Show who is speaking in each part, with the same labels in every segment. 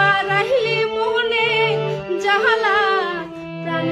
Speaker 1: বাবা রাহিলি মোহনে জাহালা প্রাণ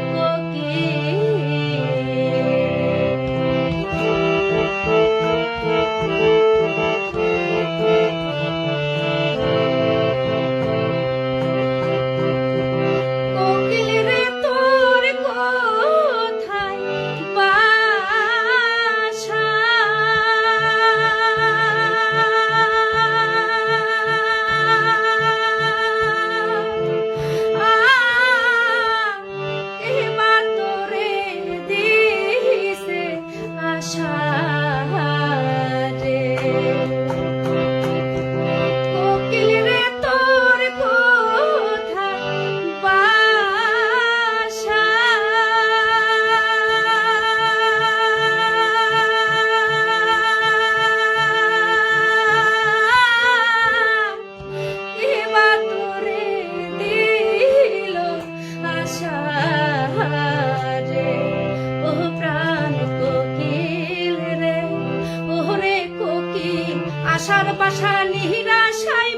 Speaker 1: আর সাই নিরাশায়